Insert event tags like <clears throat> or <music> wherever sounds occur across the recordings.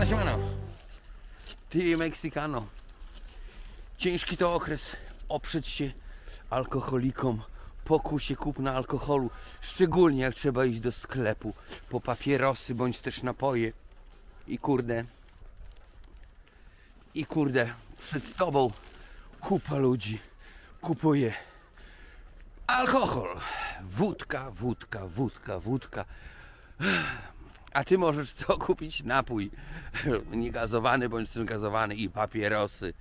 Siemano, siemano. Ty Meksykano. Ciężki to okres. Oprzeć się alkoholikom. Pokusie kupna alkoholu. Szczególnie jak trzeba iść do sklepu po papierosy bądź też napoje. I kurde. I kurde. Przed tobą kupa ludzi kupuje alkohol. Wódka, wódka, wódka, wódka. A ty możesz to <laughs> kupić napój <laughs> niegazowany bądź też gazowany i papierosy.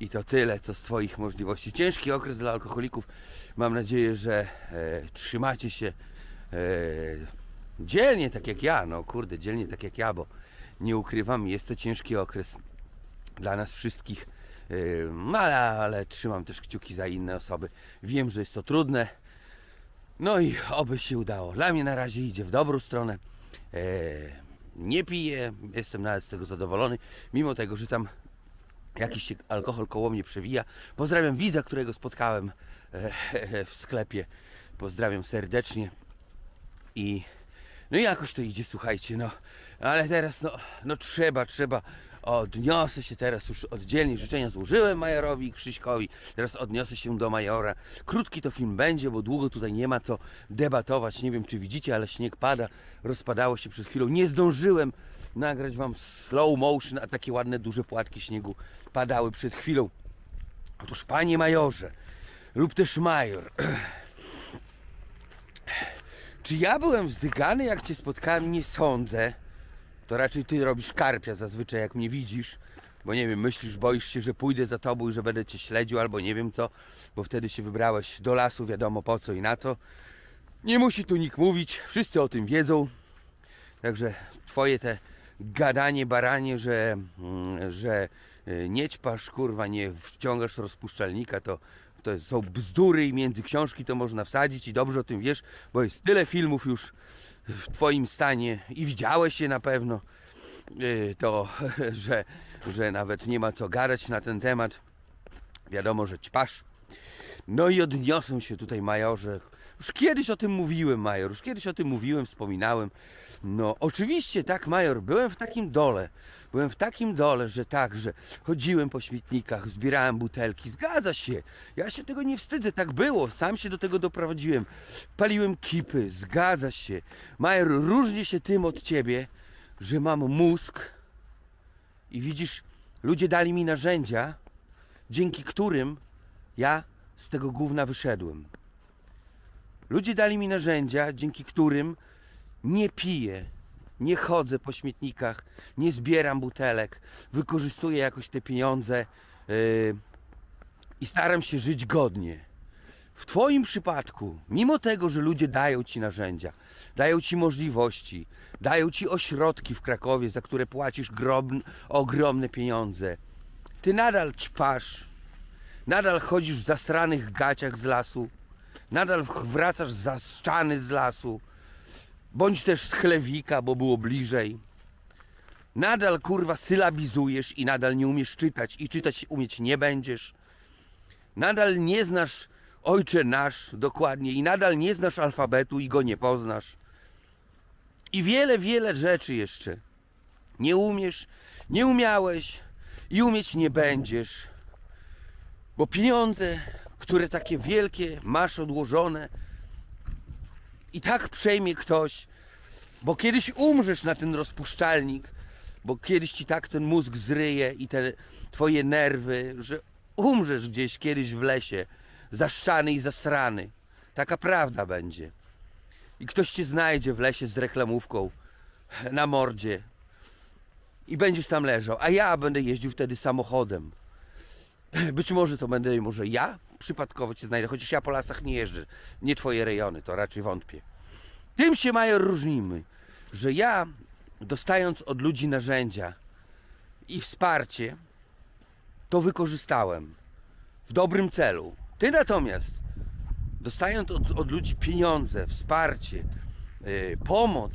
I to tyle, co z Twoich możliwości. Ciężki okres dla alkoholików. Mam nadzieję, że e, trzymacie się e, dzielnie, tak jak ja. No kurde, dzielnie tak jak ja, bo nie ukrywam, jest to ciężki okres dla nas wszystkich. E, no ale, ale trzymam też kciuki za inne osoby. Wiem, że jest to trudne. No i oby się udało. Dla mnie na razie idzie w dobrą stronę. E, nie piję, jestem nawet z tego zadowolony, mimo tego, że tam jakiś się alkohol koło mnie przewija. Pozdrawiam widza, którego spotkałem e, <laughs> w sklepie. Pozdrawiam serdecznie. I no jakoś to idzie, słuchajcie, no. Ale teraz, no, no trzeba, trzeba. Odniosę się teraz już oddzielnie. Życzenia złożyłem Majorowi i Krzyśkowi. Teraz odniosę się do Majora. Krótki to film będzie, bo długo tutaj nie ma co debatować. Nie wiem, czy widzicie, ale śnieg pada. Rozpadało się przed chwilą. Nie zdążyłem nagrać wam slow motion, a takie ładne, duże płatki śniegu padały przed chwilą. Otóż, panie majorze, lub też major, <clears throat> czy ja byłem wzdygany, jak cię spotkałem? Nie sądzę. To raczej ty robisz karpia zazwyczaj, jak mnie widzisz. Bo nie wiem, myślisz, boisz się, że pójdę za tobą i że będę cię śledził, albo nie wiem co, bo wtedy się wybrałeś do lasu, wiadomo po co i na co. Nie musi tu nikt mówić, wszyscy o tym wiedzą. Także twoje te gadanie, baranie, że, mm, że y, nie ćpasz, kurwa, nie wciągasz rozpuszczalnika, to, to są bzdury i między książki to można wsadzić i dobrze o tym wiesz, bo jest tyle filmów już w twoim stanie i widziałeś je na pewno, y, to, <laughs> że, że nawet nie ma co gadać na ten temat. Wiadomo, że ćpasz. No i odniosę się tutaj, majorze. Już kiedyś o tym mówiłem, major, już kiedyś o tym mówiłem, wspominałem. No, oczywiście, tak, major, byłem w takim dole. Byłem w takim dole, że tak, że chodziłem po śmietnikach, zbierałem butelki. Zgadza się, ja się tego nie wstydzę, tak było, sam się do tego doprowadziłem. Paliłem kipy, zgadza się. Major, różni się tym od ciebie, że mam mózg i widzisz, ludzie dali mi narzędzia, dzięki którym ja z tego gówna wyszedłem. Ludzie dali mi narzędzia, dzięki którym nie piję, nie chodzę po śmietnikach, nie zbieram butelek, wykorzystuję jakoś te pieniądze yy, i staram się żyć godnie. W Twoim przypadku, mimo tego, że ludzie dają Ci narzędzia, dają Ci możliwości, dają Ci ośrodki w Krakowie, za które płacisz grobn, ogromne pieniądze, Ty nadal ćpasz, nadal chodzisz w zasranych gaciach z lasu, nadal wracasz zaszczany z lasu, bądź też z chlewika, bo było bliżej. Nadal kurwa sylabizujesz i nadal nie umiesz czytać i czytać umieć nie będziesz. Nadal nie znasz ojcze nasz dokładnie i nadal nie znasz alfabetu i go nie poznasz. I wiele, wiele rzeczy jeszcze. Nie umiesz, nie umiałeś i umieć nie będziesz. Bo pieniądze, które takie wielkie masz odłożone, i tak przejmie ktoś, bo kiedyś umrzesz na ten rozpuszczalnik, bo kiedyś ci tak ten mózg zryje i te twoje nerwy, że umrzesz gdzieś kiedyś w lesie, zaszczany i zasrany. Taka prawda będzie. I ktoś cię znajdzie w lesie z reklamówką na mordzie i będziesz tam leżał, a ja będę jeździł wtedy samochodem. <clears throat> Być może to będę może ja przypadkowo cię znajdę, chociaż ja po lasach nie jeżdżę. Nie twoje rejony, to raczej wątpię. Tym się major różnimy, że ja dostając od ludzi narzędzia i wsparcie, to wykorzystałem w dobrym celu. Ty natomiast dostając od, od ludzi pieniądze, wsparcie, yy, pomoc,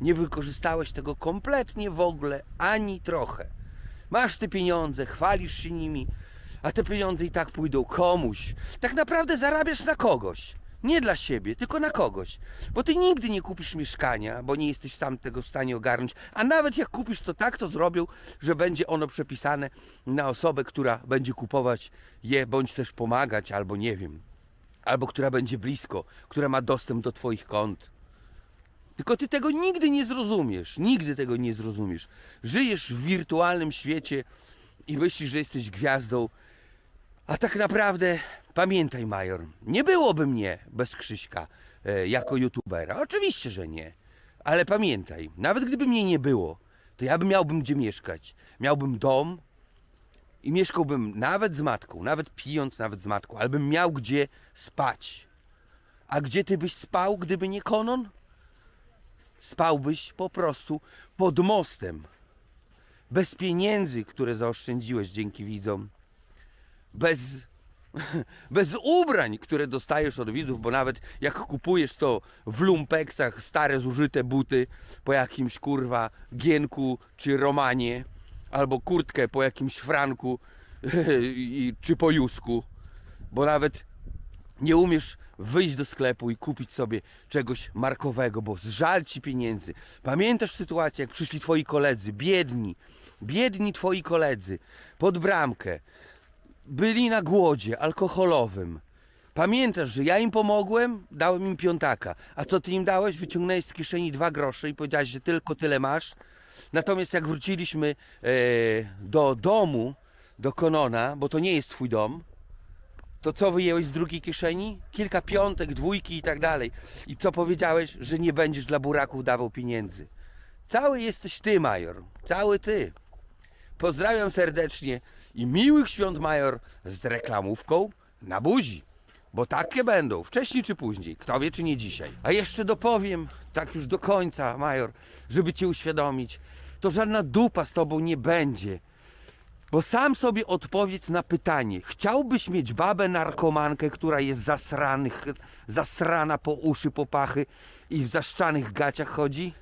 nie wykorzystałeś tego kompletnie w ogóle ani trochę. Masz te pieniądze, chwalisz się nimi, a te pieniądze i tak pójdą komuś. Tak naprawdę zarabiasz na kogoś. Nie dla siebie, tylko na kogoś. Bo ty nigdy nie kupisz mieszkania, bo nie jesteś sam tego w stanie ogarnąć. A nawet jak kupisz, to tak to zrobią, że będzie ono przepisane na osobę, która będzie kupować je, bądź też pomagać, albo nie wiem. Albo która będzie blisko, która ma dostęp do twoich kont. Tylko ty tego nigdy nie zrozumiesz. Nigdy tego nie zrozumiesz. Żyjesz w wirtualnym świecie i myślisz, że jesteś gwiazdą. A tak naprawdę pamiętaj, Major, nie byłoby mnie bez Krzyśka e, jako youtubera. Oczywiście, że nie. Ale pamiętaj, nawet gdyby mnie nie było, to ja bym miałbym gdzie mieszkać. Miałbym dom i mieszkałbym nawet z matką, nawet pijąc nawet z matką, ale bym miał gdzie spać. A gdzie ty byś spał, gdyby nie Konon? spałbyś po prostu pod mostem. Bez pieniędzy, które zaoszczędziłeś dzięki widzom. Bez, <laughs> bez ubrań, które dostajesz od widzów, bo nawet jak kupujesz to w lumpeksach, stare zużyte buty po jakimś kurwa gienku czy romanie, albo kurtkę po jakimś franku <laughs> i- czy po jusku, bo nawet nie umiesz wyjść do sklepu i kupić sobie czegoś markowego, bo żal ci pieniędzy. Pamiętasz sytuację, jak przyszli twoi koledzy, biedni, biedni twoi koledzy, pod bramkę, byli na głodzie alkoholowym. Pamiętasz, że ja im pomogłem, dałem im piątaka. A co ty im dałeś? Wyciągnąłeś z kieszeni dwa grosze i powiedziałeś, że tylko tyle masz. Natomiast jak wróciliśmy e, do domu, do Konona, bo to nie jest twój dom, to co wyjęłeś z drugiej kieszeni? Kilka piątek, dwójki i tak dalej. I co powiedziałeś, że nie będziesz dla buraków dawał pieniędzy? Cały jesteś ty, major. Cały ty. Pozdrawiam serdecznie i miłych świąt, major, z reklamówką na buzi. Bo takie będą, wcześniej czy później. Kto wie, czy nie dzisiaj. A jeszcze dopowiem, tak już do końca, major, żeby cię uświadomić, to żadna dupa z tobą nie będzie. Bo sam sobie odpowiedz na pytanie. Chciałbyś mieć babę narkomankę, która jest zasranych, zasrana po uszy, po pachy i w zaszczanych gaciach chodzi?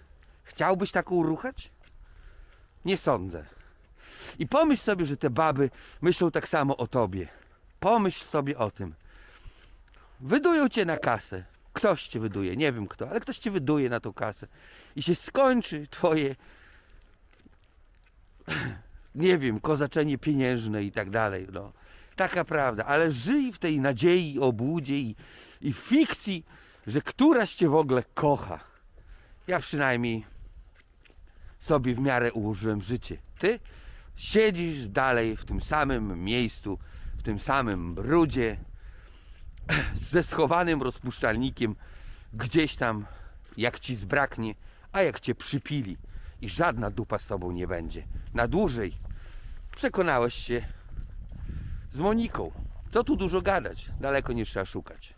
Chciałbyś taką ruchać? Nie sądzę. I pomyśl sobie, że te baby myślą tak samo o tobie. Pomyśl sobie o tym. Wydują cię na kasę. Ktoś cię wyduje, nie wiem kto, ale ktoś cię wyduje na tą kasę. I się skończy twoje nie wiem, kozaczenie pieniężne i tak dalej. No. Taka prawda, ale żyj w tej nadziei, obłudzie i, i fikcji, że któraś cię w ogóle kocha. Ja przynajmniej sobie w miarę ułożyłem życie. Ty siedzisz dalej w tym samym miejscu, w tym samym brudzie, <clears throat> ze schowanym rozpuszczalnikiem, gdzieś tam, jak ci zbraknie, a jak cię przypili i żadna dupa z tobą nie będzie. Na dłużej przekonałeś się z Moniką. Co tu dużo gadać, daleko nie trzeba szukać.